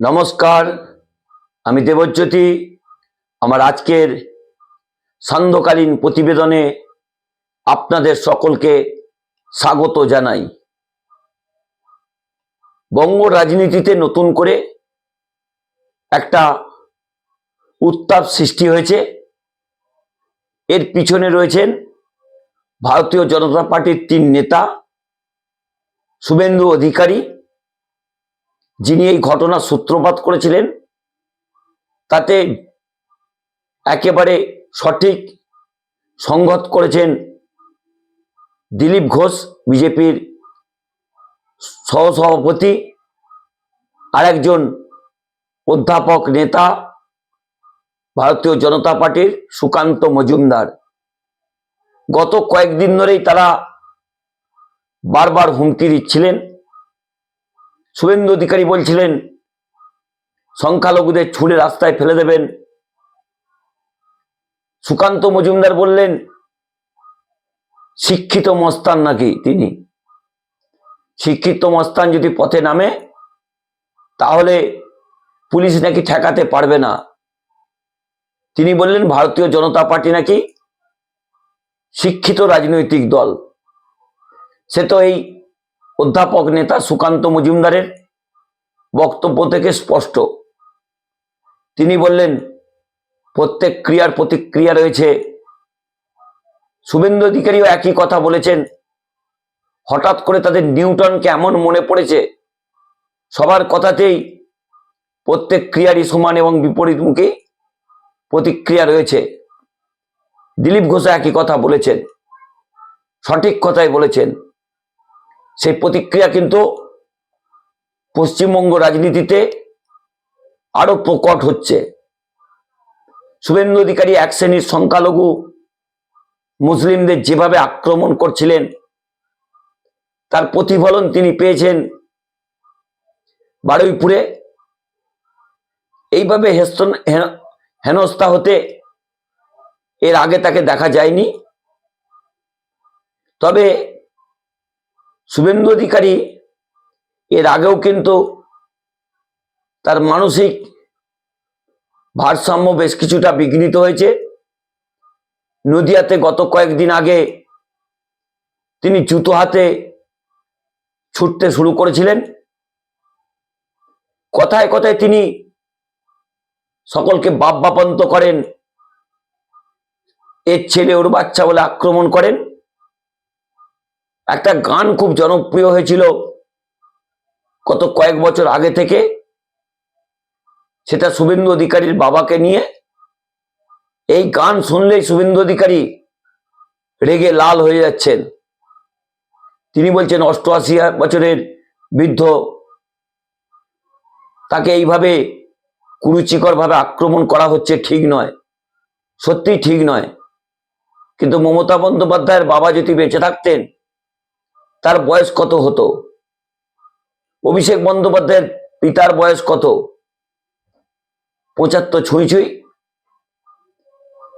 নমস্কার, আমি দেবজ্যোতি। আমার আজকের সান্ধ্যকালীন প্রতিবেদনে আপনাদের সকলকে স্বাগত জানাই। বঙ্গ রাজনীতিতে নতুন করে একটা উত্তাপ সৃষ্টি হয়েছে। এর পিছনে রয়েছেন ভারতীয় জনতা পার্টির তিন নেতা, শুভেন্দু অধিকারী যিনি এই ঘটনার সূত্রপাত করেছিলেন, তাতে একেবারে সঠিক সংগত করেছেন দিলীপ ঘোষ, বিজেপির সহসভাপতি, আরেকজন অধ্যাপক নেতা, ভারতীয় জনতা পার্টির সুকান্ত মজুমদার। গত কয়েকদিন ধরেই তারা বারবার হুমকি দিচ্ছিলেন। শুভেন্দু অধিকারী বলছিলেন, সংখ্যালঘুদের ছুঁড়ে রাস্তায় ফেলে দেবেন। সুকান্ত মজুমদার বললেন, শিক্ষিত মস্তান নাকি তিনি? শিক্ষিত মস্তান যদি পথে নামে, তাহলে পুলিশ নাকি ঠেকাতে পারবে না। তিনি বললেন, ভারতীয় জনতা পার্টি নাকি শিক্ষিত রাজনৈতিক দল। সে তো এই অধ্যাপক নেতা সুকান্ত মজুমদারের বক্তব্য থেকে স্পষ্ট। তিনি বললেন, প্রত্যেক ক্রিয়ার প্রতিক্রিয়া রয়েছে। শুভেন্দু অধিকারীও একই কথা বলেছেন। হঠাৎ করে তাদের নিউটনকে এমন মনে পড়েছে? সবার কথাতেই প্রত্যেক ক্রিয়ারই সমান এবং বিপরীত বিপরীতমুখী প্রতিক্রিয়া রয়েছে। দিলীপ ঘোষ একই কথা বলেছেন। সঠিক কথাই বলেছেন। সেই প্রতিক্রিয়া কিন্তু পশ্চিমবঙ্গ রাজনীতিতে আরও প্রকট হচ্ছে। শুভেন্দু অধিকারী এক শ্রেণির সংখ্যালঘু মুসলিমদের যেভাবে আক্রমণ করছিলেন, তার প্রতিফলন তিনি পেয়েছেন বারুইপুরে। এইভাবে হেস্তন হেন- হেনস্থা হতে এর আগে তাকে দেখা যায়নি। তবে শুভেন্দু অধিকারী এর আগেও কিন্তু তার মানসিক ভারসাম্য বেশ কিছুটা বিঘ্নিত হয়েছে। নদিয়াতে গত কয়েকদিন আগে তিনি জুতো হাতে ছুটতে শুরু করেছিলেন। কথায় কথায় তিনি সকলকে বাপ বাপান্ত করেন, এর ছেলে ওর বাচ্চা বলে আক্রমণ করেন। একটা গান খুব জনপ্রিয় হয়েছিল গত কয়েক বছর আগে থেকে। সেটা শুভেন্দু অধিকারীর বাবাকে নিয়ে। এই গান শুনলেই শুভেন্দু অধিকারী রেগে লাল হয়ে যাচ্ছেন। তিনি বলছেন, অষ্টআশি বছরের বৃদ্ধ তাকে এইভাবে কুরুচিকর ভাবে আক্রমণ করা হচ্ছে ঠিক নয়, সত্যিই ঠিক নয়। কিন্তু মমতা বন্দ্যোপাধ্যায়ের বাবা যদি বেঁচে থাকতেন তার বয়স কত হতো? অভিষেক বন্দ্যোপাধ্যায়ের পিতার বয়স কত? পঁচাত্তর ছুঁই ছুঁই।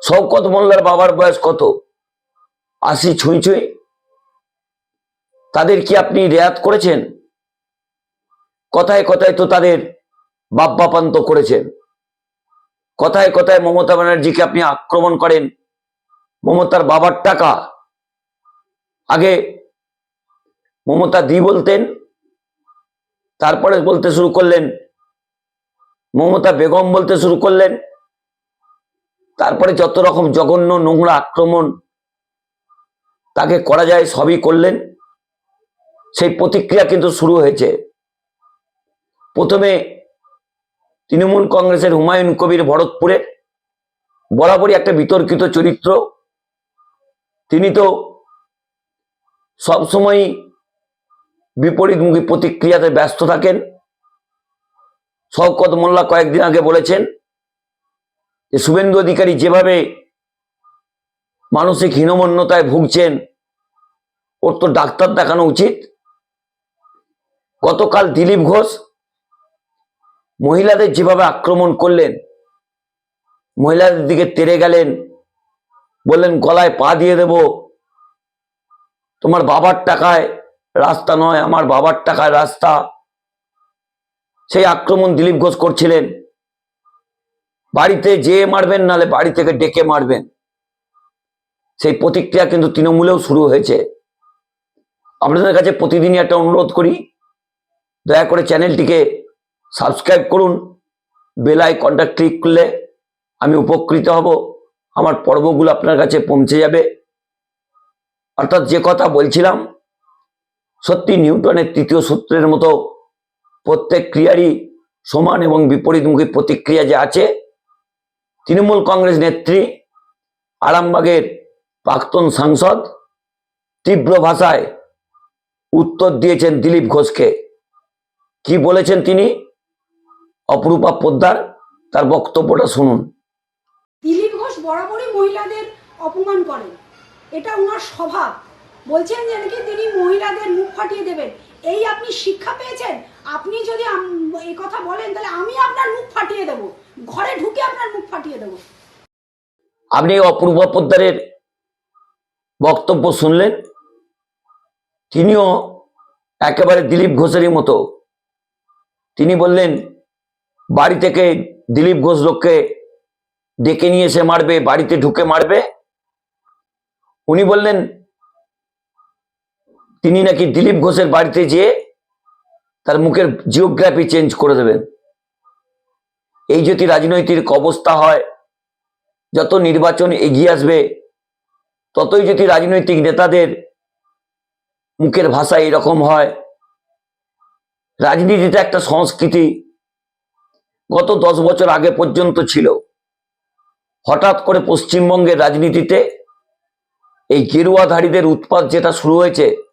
শওকত মোল্লার বাবার বয়স কত? আশি ছুঁই ছুঁই। তাদের কি আপনি রেয়াত করেছেন? কথায় কথায় তো তাদের বাপ বাপান্ত করেছেন। কথায় কথায় মমতা ব্যানার্জিকে আপনি আক্রমণ করেন। মমতার বাবার টাকা। আগে মমতা দি বলতেন, তারপরে বলতে শুরু করলেন, মমতা বেগম বলতে শুরু করলেন, তারপরে যত রকম জঘন্য নোংরা আক্রমণ তাকে করা যায় সবই করলেন, সেই প্রতিক্রিয়া কিন্তু শুরু হয়েছে। প্রথমে তৃণমূল কংগ্রেসের হুমায়ুন কবির ভরতপুরে, বরাবরই একটা বিতর্কিত চরিত্র। তিনি তো সবসময় বিপরীতমুখী প্রতিক্রিয়াতে ব্যস্ত থাকেন। শওকত মোল্লা কয়েকদিন আগে বলেছেন যে, শুভেন্দু অধিকারী যেভাবে মানসিক হীনমন্যতায় ভুগছেন, ওর তো ডাক্তার দেখানো উচিত। গতকাল দিলীপ ঘোষ মহিলাদের যেভাবে আক্রমণ করলেন, মহিলাদের দিকে তেরে গেলেন, বললেন, গলায় পা দিয়ে দেব, তোমার বাবার টাকায় রাস্তা নয়, আমার বাবার টাকায় রাস্তা। সেই আক্রমণ দিলীপ ঘোষ করছিলেন। বাড়িতে যেয়ে মারবেন, নালে বাড়ি থেকে ডেকে মারবেন। সেই প্রতিক্রিয়া কিন্তু তৃণমূলেও শুরু হয়েছে। আপনাদের কাছে প্রতিদিনই একটা অনুরোধ করি, দয়া করে চ্যানেলটিকে সাবস্ক্রাইব করুন, বেল আইকনটা ক্লিক করলে আমি উপকৃত হব, আমার পর্বগুলো আপনার কাছে পৌঁছে যাবে। অর্থাৎ যে কথা বলছিলাম সত্যি নিউটনের তৃতীয় সূত্রের মতো প্রত্যেক ক্রিয়ারই সমান এবং বিপরীতমুখী প্রতিক্রিয়া যে আছে, তৃণমূল কংগ্রেস নেত্রী আরামবাগের প্রাক্তন সাংসদ তীব্র ভাষায় উত্তর দিয়েছেন দিলীপ ঘোষকে। কি বলেছেন তিনি? অপরূপা পোদ্দার তার বক্তব্যটা শুনুন। দিলীপ ঘোষ বরাবরই মহিলাদের অপমান করেন। এটা ওনার স্বভাব। বলছেন যে নাকি তিনি মহিলাদের মুখ ফাটিয়ে দেবেন। এই আপনি শিক্ষা পেয়েছেন? আপনি যদি এই কথা বলেন, তাহলে আমি আপনার মুখ ফাটিয়ে দেব। ঘরে ঢুকে আপনার মুখ ফাটিয়ে দেব। আপনি অপূর্ব পোদ্দারের বক্তব্য শুনলেন? তিনিও একেবারে দিলীপ ঘোষেরই মতো। তিনি বললেন, বাড়ি থেকে দিলীপ ঘোষ লোককে ডেকে নিয়ে এসে মারবে, বাড়িতে ঢুকে মারবে। উনি বললেন তিনি নাকি দিলীপ ঘোষের বাড়িতে যেয়ে তার মুখের জিওগ্রাফি চেঞ্জ করে দেবেন। এই যদি রাজনৈতিক অবস্থা হয়, যত নির্বাচন এগিয়ে আসবে, ততই যদি রাজনৈতিক নেতাদের মুখের ভাষা এরকম হয়। রাজনীতিতে একটা সংস্কৃতি গত দশ বছর আগে পর্যন্ত ছিল। হঠাৎ করে পশ্চিমবঙ্গের রাজনীতিতে এই গেরুয়াধারীদের উৎপাত যেটা শুরু হয়েছে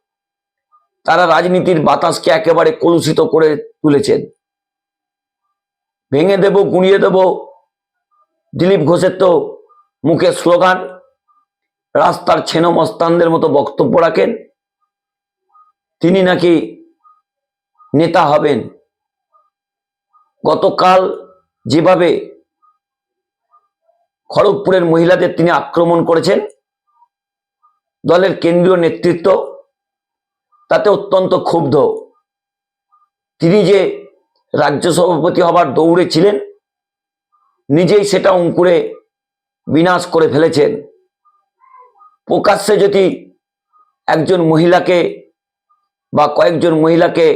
তারা রাজনীতির বাতাসকে একেবারে কলুষিত করে তুলেছেন ভেঙে দেব, গুঁড়িয়ে দেব, দিলীপ ঘোষের তো মুখে স্লোগান, রাস্তার ছেনো মস্তানদের মতো বক্তব্য রাখেন। তিনি নাকি নেতা হবেন। গতকাল যেভাবে খড়গপুরের মহিলাদের তিনি আক্রমণ করেছেন, দলের কেন্দ্রীয় নেতৃত্ব তাতে অত্যন্ত ক্ষুব্ধ। তিনি যে রাজ্য সভাপতি হবার দৌড়ে ছিলেন, নিজেই সেটা অঙ্কুরে বিনাশ করে ফেলেছেন। প্রকাশ্যে যদি একজন মহিলাকে বা কয়েকজন মহিলাকে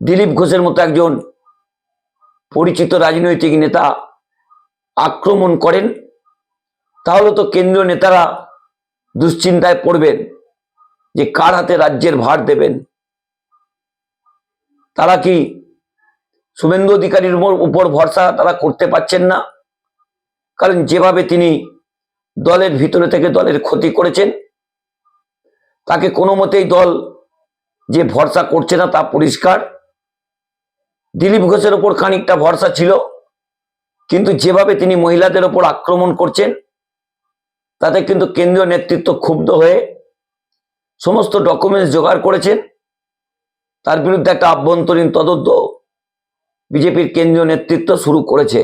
দিলীপ ঘোষের মতো একজন পরিচিত রাজনৈতিক নেতা আক্রমণ করেন, তাহলে তো কেন্দ্রীয় নেতারা দুশ্চিন্তায় পড়বেন। যে কার হাতে রাজ্যের ভার দেবেন? তারা কি শুভেন্দু অধিকারীর উপর- ভরসা তারা করতে পারছেন না? কারণ যেভাবে তিনি দলের ভিতরে থেকে দলের ক্ষতি করেছেন, তাকে কোনো মতেই দল যে ভরসা করছে না তা পরিষ্কার। দিলীপ ঘোষের ওপর খানিকটা ভরসা ছিল, কিন্তু যেভাবে তিনি মহিলাদের ওপর আক্রমণ করছেন, তাতে কিন্তু কেন্দ্রীয় নেতৃত্ব ক্ষুব্ধ হয়ে সমস্ত ডকুমেন্টস জোগাড় করেছেন। তার বিরুদ্ধে একটা আভ্যন্তরীণ তদন্ত বিজেপির কেন্দ্রীয় নেতৃত্ব শুরু করেছে।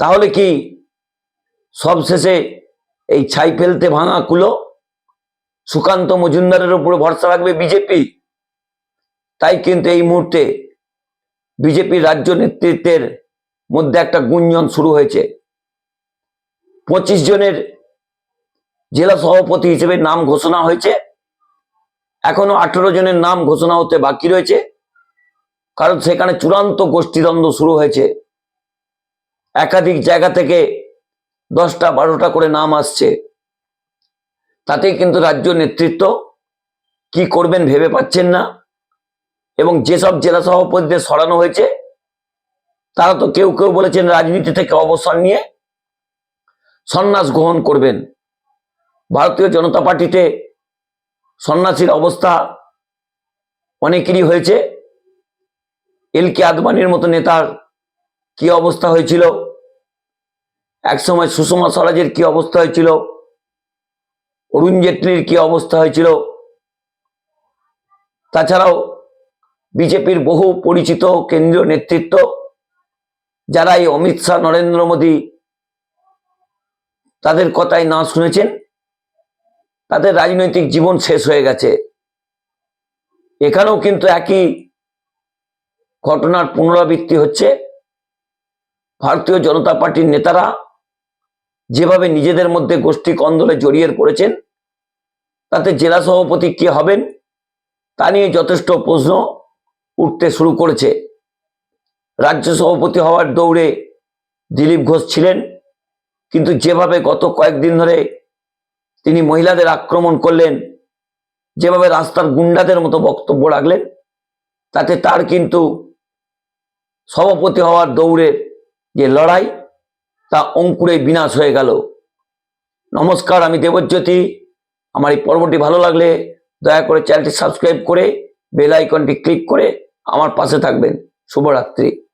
তাহলে কি সবশেষে এই ছাই ফেলতে ভাঙা কুলো সুকান্ত মজুমদারের উপরে ভরসা রাখবে বিজেপি? তাই কিন্তু এই মুহূর্তে বিজেপির রাজ্য নেতৃত্বের মধ্যে একটা গুঞ্জন শুরু হয়েছে। পঁচিশ জনের জেলা সভাপতি হিসেবে নাম ঘোষণা হয়েছে। এখনও আঠেরো জনের নাম ঘোষণা হতে বাকি রয়েছে। কারণ সেখানে চূড়ান্ত গোষ্ঠীদ্বন্দ্ব শুরু হয়েছে। একাধিক জায়গা থেকে দশটা, বারোটা করে নাম আসছে। তাতেই কিন্তু রাজ্য নেতৃত্ব কি করবেন ভেবে পাচ্ছেন না। এবং যেসব জেলা সভাপতিদের সরানো হয়েছে, তারা তো কেউ কেউ বলেছেন রাজনীতি থেকে অবসর নিয়ে সন্ন্যাস গ্রহণ করবেন। ভারতীয় জনতা পার্টিতে সন্ন্যাসীর অবস্থা অনেকেরই হয়েছে। এল কে আদবানির মতো নেতার কি অবস্থা হয়েছিল? একসময় সুষমা স্বরাজের কি অবস্থা হয়েছিল? অরুণ জেটলির কি অবস্থা হয়েছিল? তাছাড়াও বিজেপির বহু পরিচিত কেন্দ্রীয় নেতৃত্ব যারা এই অমিত শাহ, নরেন্দ্র মোদী, তাদের কথাই না শুনেছেন। তাদের রাজনৈতিক জীবন শেষ হয়ে গেছে। এখানেও কিন্তু একই ঘটনার পুনরাবৃত্তি হচ্ছে। ভারতীয় জনতা পার্টির নেতারা যেভাবে নিজেদের মধ্যে গোষ্ঠী কন্দলে জড়িয়ে পড়েছেন, তাতে জেলা সভাপতি কে হবেন, তা নিয়ে যথেষ্ট প্রশ্ন উঠতে শুরু করেছে। রাজ্য সভাপতি হওয়ার দৌড়ে দিলীপ ঘোষ ছিলেন, কিন্তু যেভাবে গত কয়েকদিন ধরে তিনি মহিলাদের আক্রমণ করলেন। যেভাবে রাস্তার গুন্ডাদের মতো বক্তব্য রাখলেন, তাতে তার কিন্তু সভাপতি হওয়ার দৌড়ের যে লড়াই, তা অঙ্কুরে বিনাশ হয়ে গেল। নমস্কার, আমি দেবজ্যোতি। আমার এই পর্বটি ভালো লাগলে দয়া করে চ্যানেলটি সাবস্ক্রাইব করে বেল আইকনটি ক্লিক করে আমার পাশে থাকবেন। শুভরাত্রি।